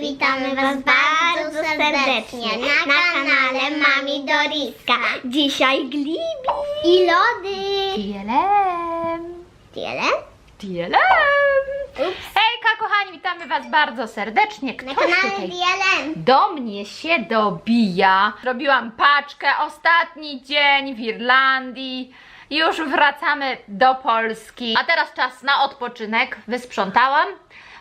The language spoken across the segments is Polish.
witamy Was bardzo serdecznie na kanale Mami Doriska. Dzisiaj glibi i lody. Tielem! Tyle? Tielem! Hejka kochani, witamy Was bardzo serdecznie. Na Ktoś kanale tutaj do mnie się dobija. Robiłam paczkę, ostatni dzień w Irlandii. Już wracamy do Polski. A teraz czas na odpoczynek. Wysprzątałam,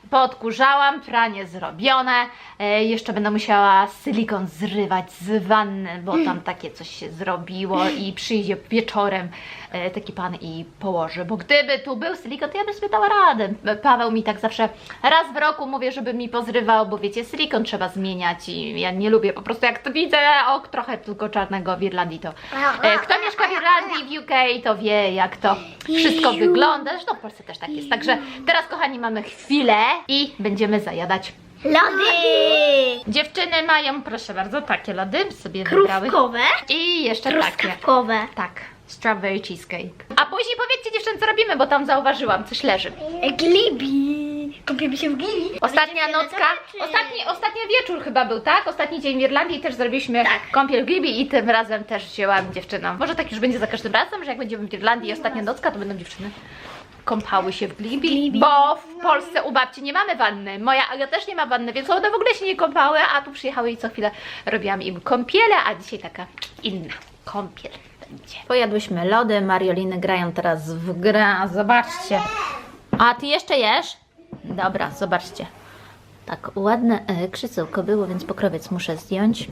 podkurzałam, pranie zrobione. E, jeszcze będę musiała silikon zrywać z wanny, bo tam takie coś się zrobiło i przyjdzie wieczorem taki pan i położy. Bo gdyby tu był silikon, to ja bym sobie dała radę. Paweł mi tak zawsze raz w roku mówię, żeby mi pozrywał, bo wiecie, silikon trzeba zmieniać i ja nie lubię po prostu jak to widzę ok, trochę tylko czarnego w Irlandii to. E, kto mieszka w Irlandii, w UK, to wie jak to wszystko wygląda. Zresztą w Polsce też tak jest. Także teraz kochani mamy chwilę i będziemy zajadać. Lody. Dziewczyny mają, proszę bardzo, takie lody sobie wybrały. Krówkowe. I jeszcze takie. Truskawkowe. Tak, strawberry cheesecake. A później powiedzcie dziewczyny, co robimy, bo tam zauważyłam, coś leży. Glibi. Kąpiemy się w glibi. Ostatnia nocka, ostatni, ostatni wieczór chyba był, tak? Ostatni dzień w Irlandii też zrobiliśmy Tak. kąpiel w Glibi i tym razem też wzięłam dziewczynom. Może tak już będzie za każdym razem, że jak będziemy w Irlandii i ostatnia nocka, to będą dziewczyny kąpały się w Glibi, Glibi. bo w Polsce u babci nie mamy wanny. Moja Aga też nie ma wanny, więc one w ogóle się nie kąpały, a tu przyjechały i co chwilę robiłam im kąpiele, a dzisiaj taka inna kąpiel będzie. Pojadłyśmy lody, Marioliny grają teraz w grę, zobaczcie. A ty jeszcze jesz? Dobra, zobaczcie. Tak, ładne e, krzycełko było, więc pokrowiec muszę zdjąć.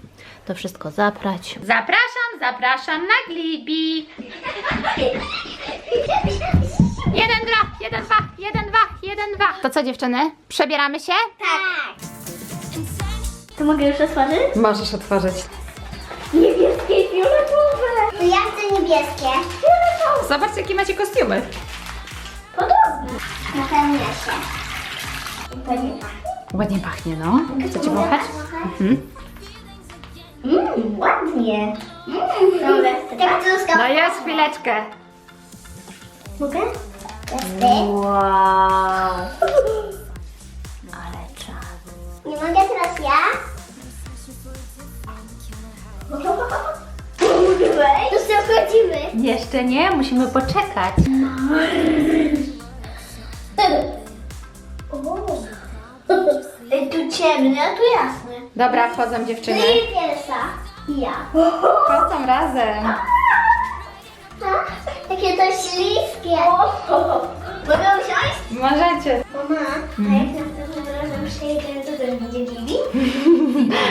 To wszystko zaprać. Zapraszam, zapraszam na glibi. Jeden, dwa, jeden, dwa, jeden, dwa, jeden, dwa. To co dziewczyny? Przebieramy się? Tak. To mogę już otworzyć? Możesz otworzyć. Niebieskie. Zobaczcie, jakie macie kostiumy. Podobne. Napełnia się. Ładnie pachnie. Ładnie pachnie, no. Chcecie wąchać? Mhm. Mmm, ładnie. Mmm, tak truskawkowe. No jest chwileczkę. Mogę? Testy. Wow. Ale czas. Nie mogę teraz ja? Wejść? To co wchodzimy? Jeszcze nie, musimy poczekać. Ej, tu ciemne, a tu jasne. Dobra, wchodzą Ty dziewczyny. pierwsza. Ja. Wchodzą razem. Tak? Takie to śliskie. Mogę usiąść? Możecie. Mama, a jak następnym razem przyjedziemy, to też będzie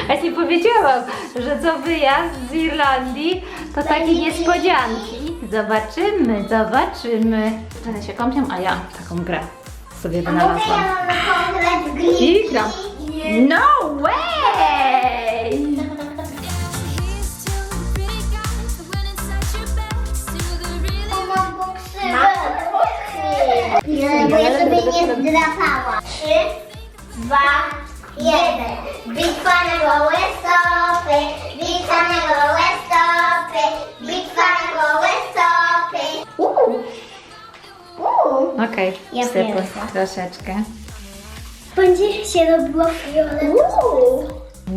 Ja ci powiedziałam, że co wyjazd z Irlandii to takie niespodzianki. Zobaczymy, zobaczymy. One się kąpią, a ja taką grę sobie A mogę ja wynalazłam. mam konkret glitki? I gram. No way! Mam boksy. Nie, bo ja sobie nie zdrapałam. Trzy, dwa, jeden. Bitwa na gołe stopy, bitwa na gołe stopy, bitwa na gołe stopy. Uuu. Uuu. Okej, Ja sypuj pierwsza. troszeczkę. Będzie się robiło fioletowe.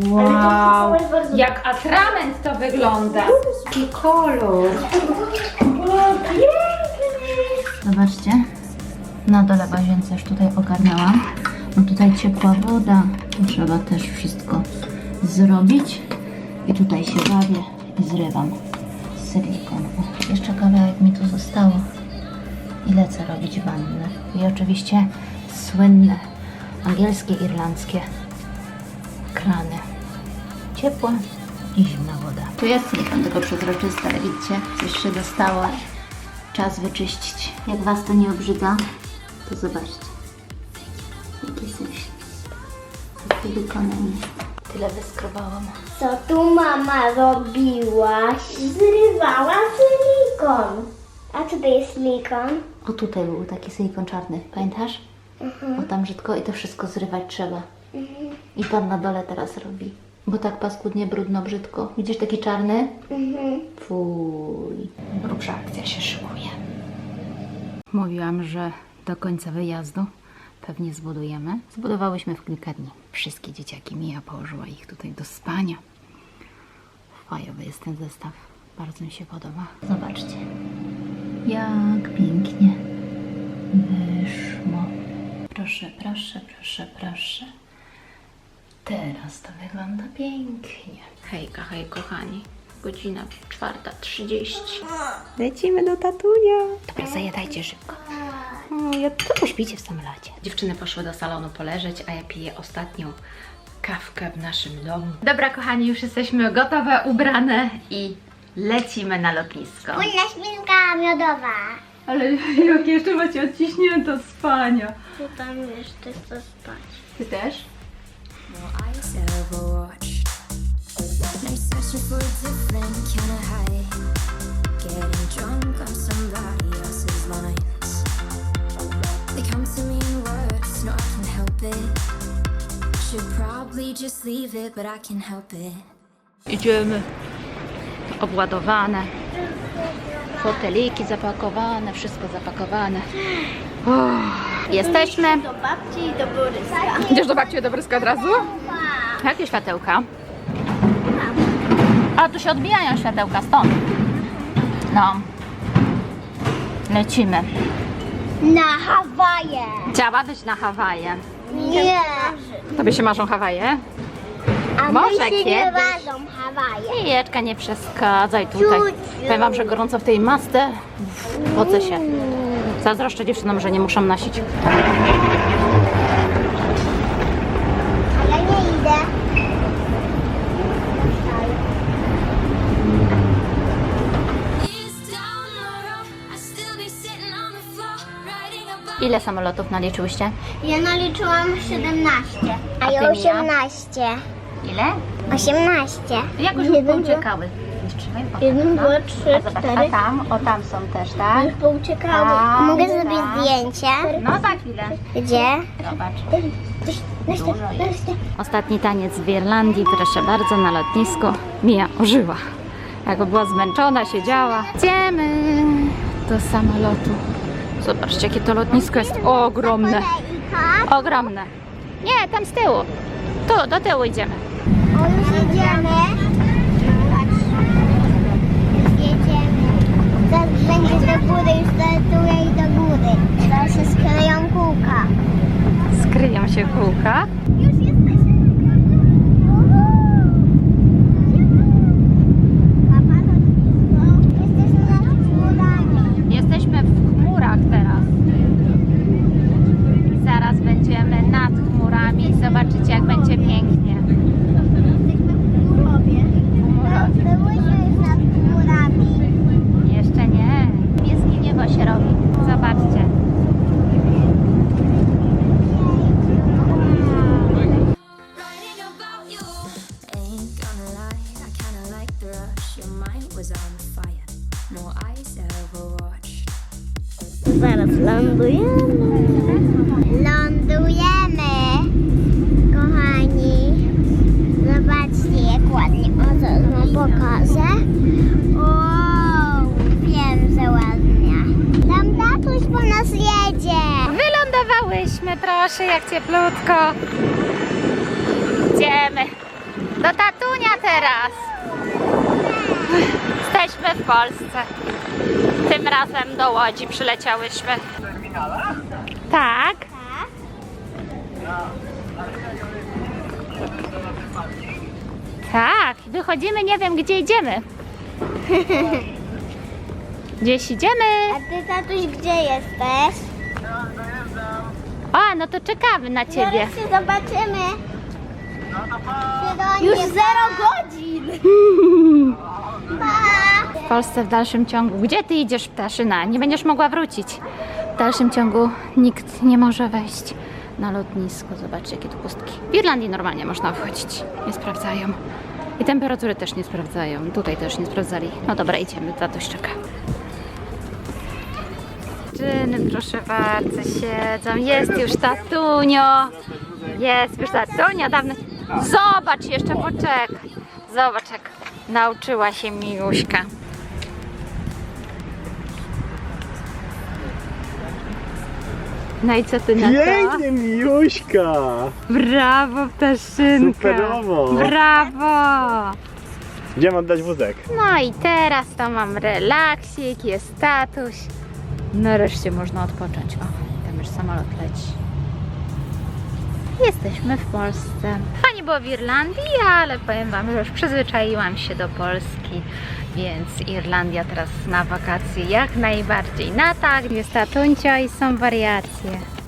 Wow, jak atrament to wygląda. Jaki kolor. Zobaczcie, na dole w łazience już tutaj ogarnęłam. No tutaj ciepła woda, tu trzeba też wszystko zrobić. I tutaj się bawię i zrywam silikon. Jeszcze kawałek mi tu zostało. I lecę robić wannę. I oczywiście słynne angielskie, irlandzkie krany. Ciepła i zimna woda. Tu jest silikon tylko przezroczysty, ale widzicie, coś się dostało. Czas wyczyścić. Jak Was to nie obrzydza, to zobaczcie. Coś z silikonem jest. Tyle wyskrobałam. Co tu mama robiła? Zrywała silikon. A co to jest silikon? O tutaj był taki silikon czarny, pamiętasz? O tam brzydko i to wszystko zrywać trzeba. I pan na dole teraz robi. Bo tak paskudnie, brudno, brzydko. Widzisz taki czarny? Mhm. Fuj. Grubsza akcja się szykuje. Mówiłam, że do końca wyjazdu pewnie zbudujemy. Zbudowałyśmy w kilka dni. Wszystkie dzieciaki Mija położyła ich tutaj do spania. Fajowy jest ten zestaw. Bardzo mi się podoba. Zobaczcie, jak pięknie wyszło. Proszę, proszę, proszę, proszę. Teraz to wygląda pięknie. Hejka, hej kochani. Godzina 4.30. Lecimy do tatunia. Dobra, zajadajcie szybko. O, ja to pośpicie w samolocie. Dziewczyny poszły do salonu poleżeć, a ja piję ostatnią kawkę w naszym domu. Dobra, kochani, już jesteśmy gotowe, ubrane i lecimy na lotnisko. Płynna śminka miodowa. Ale jak jeszcze macie odciśnięte spania. Tu tam jeszcze chcę spać. Ty też? High. Getting drunk on somebody else's lines. They come to me in words, no, I can help it. Should probably just leave it, but I can help it. Idziemy. Obładowane. Foteliki zapakowane, wszystko zapakowane. Uff, Jesteśmy. Do babci i do Boryska. Idziesz do babci i do Bryska od razu? Jakie światełka? A tu się odbijają światełka stąd. No. Lecimy. Na Hawaje. Chciałabyś na Hawaje. Nie. Tobie się marzą Hawaje? A Może my się nie kiedyś. ważą Hawaje. Nie przeszkadzaj tutaj. Ciuciu. Powiem wam, że gorąco w tej masce. Podzę się. Zazdroszczę dziewczynom, że nie muszą nosić. Ile samolotów naliczyłyście? Ja naliczyłam 17. A A ja ty, Mija? 18. Ile? 18. Jakoś Jeden, dwa- pouciekały. Trzymaj, Jeden, no. dwa, trzy, A zobacz, cztery. A tam, o tam są też, tak? Już pouciekały. A, Mogę zrobić zdjęcie? No za chwilę. Gdzie? Zobacz. Dużo jest. Ostatni taniec w Irlandii, proszę bardzo, na lotnisku. Mija ożyła. Jakby była zmęczona, siedziała. Idziemy do samolotu. Zobaczcie, jakie to lotnisko jest ogromne. Ogromne. Nie, tam z tyłu. Tu, do tyłu idziemy. O, już jedziemy. Już jedziemy. Zaraz będzie do góry, już startuję i do góry. Zaraz się skleją kółka. Skryją się kółka. Proszę, jak cieplutko. Idziemy do tatunia teraz. Jesteśmy w Polsce. Tym razem do Łodzi przyleciałyśmy. Tak. Tak, wychodzimy, nie wiem gdzie idziemy. Gdzieś idziemy. A ty, tatuś, gdzie jesteś? A, no to czekamy na ciebie. Zaraz się zobaczymy. Już zero godzin. Pa. W Polsce w dalszym ciągu. Gdzie ty idziesz, ptaszyna? Nie będziesz mogła wrócić. W dalszym ciągu nikt nie może wejść na lotnisko. Zobaczcie, jakie tu pustki. W Irlandii normalnie można wchodzić. Nie sprawdzają. I temperatury też nie sprawdzają. Tutaj też nie sprawdzali. No dobra, idziemy. Tatuś czeka. Dziewczyny, proszę bardzo, siedzą. Jest już tatunio. Jest już tatunio. Dawno... Zobacz, jeszcze poczekaj. Zobacz, jak nauczyła się Miłuśka. No i co ty na to? Pięknie, Miuśka! Brawo, ptaszynka! Superowo! Brawo! Gdzie mam dać wózek? No i teraz to mam relaksik, jest tatuś. Nareszcie można odpocząć. O, tam już samolot leci. Jesteśmy w Polsce. Fajnie było w Irlandii, ale powiem Wam, że już przyzwyczaiłam się do Polski, więc Irlandia teraz na wakacje jak najbardziej na tak. Jest tatuncio i są wariacje.